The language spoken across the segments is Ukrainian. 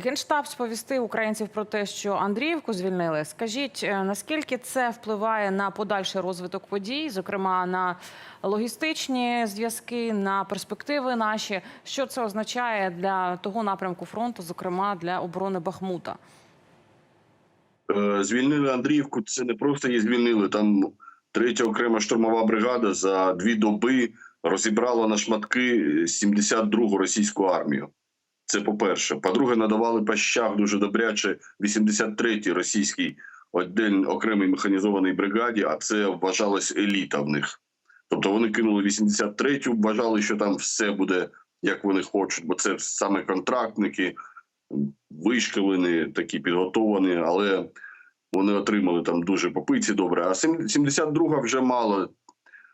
Генштаб сповістив українців про те, що Андріївку звільнили. Скажіть, е, наскільки це впливає на подальший розвиток подій, зокрема на логістичні зв'язки, на перспективи наші? Що це означає для того напрямку фронту, зокрема для оборони Бахмута? Е, Звільнили Андріївку. Це не просто її звільнили. Там третя окрема штурмова бригада за дві доби розібрала на шматки 72-гу російську армію. Це по-перше. По-друге, надавали по щах дуже добряче 83-й російській отдельно окремій механізованій бригаді, а це вважалось еліта в них. Тобто вони кинули 83-ю, вважали, що там все буде як вони хочуть, бо це саме контрактники, вишкалені, такі підготовані, але вони отримали там дуже попиці добре. А 72-га вже мала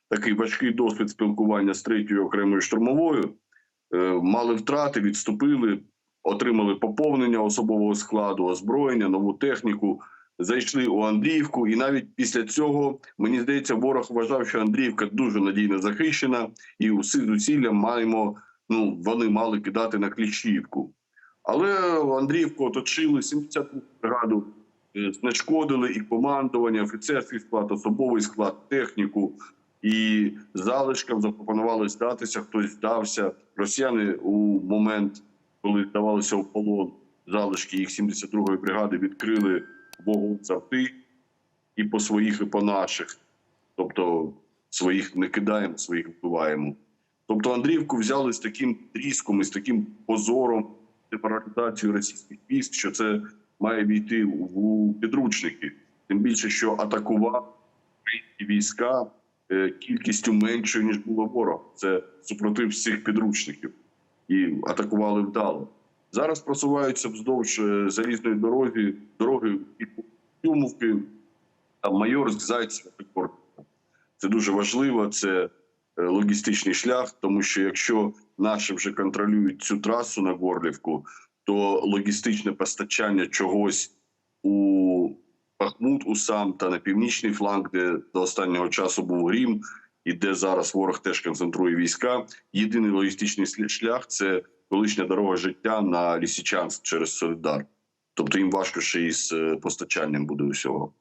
такий важкий досвід спілкування з третьою окремою штурмовою. Е, Мали втрати, відступили, отримали поповнення особового складу, озброєння, нову техніку. Зайшли у Андріївку, і навіть після цього мені здається, ворог вважав, що Андріївка дуже надійно захищена, і уси зусилля маємо. Ну вони мали кидати на Кліщівку. Але Андріївку оточили 70 бригаду, е, знешкодили і командування, офіцерський склад, особовий склад, техніку. І залишкам запропонували здатися, хтось здався. Росіяни у момент, коли здавалися в полон залишки їх 72-ї бригади, відкрили вогонь завжди і по своїх, і по наших. Тобто своїх не кидаємо, своїх вбиваємо. Тобто Андріївку взяли з таким тріском і з таким позором деморалізацію російських військ, що це має війти у підручники. Тим більше, що атакував українські війська кількістю меншою ніж було ворог. Це супротив всіх підручників і атакували вдало. Зараз просуваються вздовж е, залізної дороги, дороги і Юмовки, там Майорськ, Зайцево, Прикорськ. Це дуже важливо. Це е, логістичний шлях, тому що якщо наші вже контролюють цю трасу на Горлівку, то логістичне постачання чогось у Бахмут, у сам та на північний фланг, де до останнього часу був Грім, і де зараз ворог теж концентрує війська. Єдиний логістичний шлях це колишня дорога життя на лісічанськ через Солідар. Тобто їм важко ще із е, постачанням буде усього.